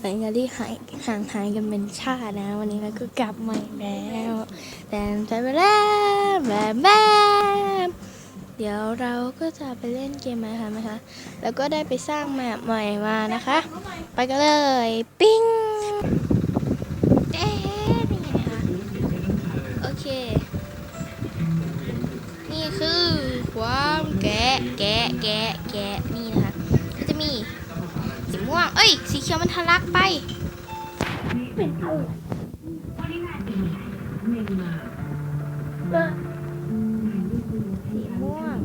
หลังจากที่หายห่างหายกันเป็นชาตินะ วันนี้เราก็กลับมาอีกแล้วแต่ใจไปแล้วแบบแบบเดี๋ยวเราก็จะไปเล่นเกมไหมคะไหมคะ แล้วก็ได้ไปสร้างแมปใหม่มานะคะ ไปกันเลย ปิ้งเอ๊ะนี่ไงคะโอเค นี่คือความแกะแกะแกะแกะนี่นะคะ ก็จะมีสี ม่วง เอ้ย สีเขียวมันทะลักไป เป็นเออสีม่วง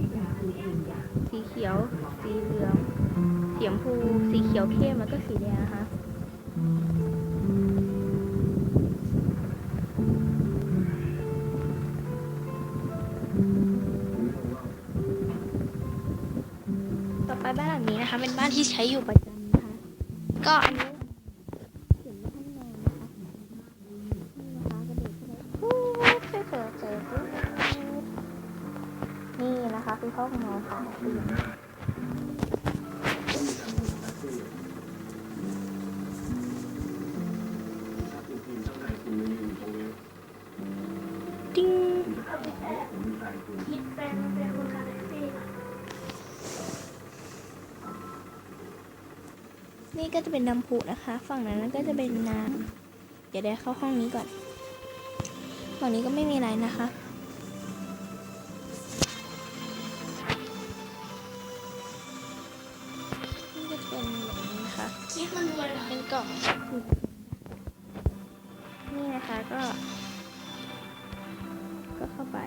สีเขียว สีเหลือง สีชมพู สีเขียวเข้มแล้วก็สีแดงนะคะต่อไปบ้านหลังนี้นะคะ เป็นบ้านที่ใช้อยู่ประจำ ก็อันนี้เขียนว่าห้องนอนนะคะนี่นะคะกระเด็นไปปุ๊บไปเปิดเจอปุ๊บนี่นะคะคือห้องนอนของปีน นี่ก็จะเป็นน้ำพุนะคะ ฝั่งนั้นก็จะเป็นน้ำเดี๋ยวได้เข้าห้องนี้ก่อน ฝั่งนี้ก็ไม่มีอะไรนะคะ นี่ก็จะเป็นแบบนี้นะคะมันเป็นกล่อง นี่นะคะก็ ก็เข้าไป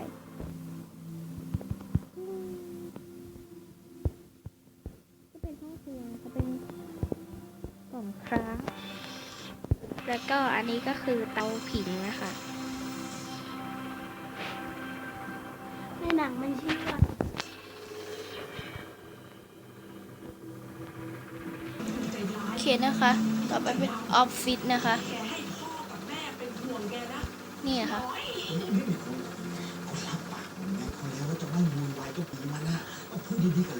ก็เป็นห้องครัวนะคะเป็น กล่องคราฟแล้วก็อันนี้ก็คือเตาผิงนะคะในหนังมันชื่อว่าโอเคนะคะ ต่อไปเป็นออฟฟิศนะคะ นี่นะคะเขารับปากผมไงเขาแล้วว่าจะไม่วุ่นวายกับผีมันนะก็พูดดีๆกับ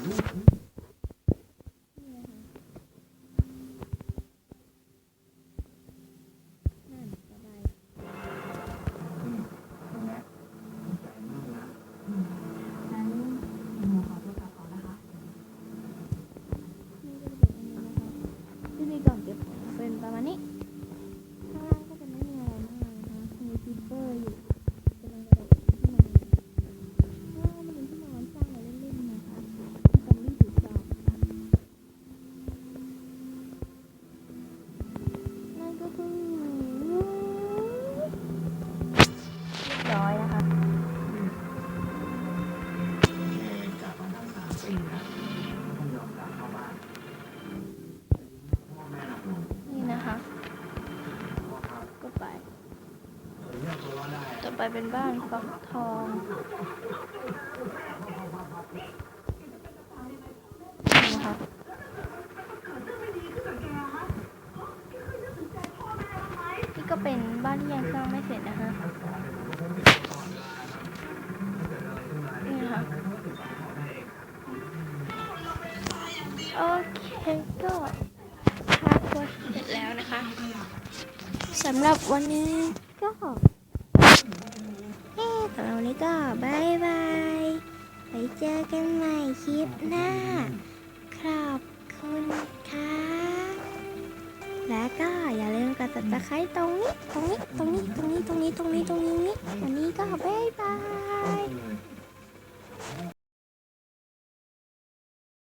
ลูกนั่น ได้ต่อไปเป็นบ้านฟักทอง นี่นะคะนี่ก็เป็นบ้านที่ยังสร้างไม่เสร็จนะคะนี่นะคะโอเคก็ภาพก็เสร็จแล้วนะคะสำหรับวันนี้ก็ เอ๊ะสำหรับวันนี้ก็บายบายไปเจอกันใหม่คลิปหน้า ขอบคุณค่ะ และก็อย่าลืมกดติดตามตรงนี้ ตรงนี้ ตรงนี้ ตรงนี้ ตรงนี้ ตรงนี้ ตรงนี้ วันนี้ก็บายบาย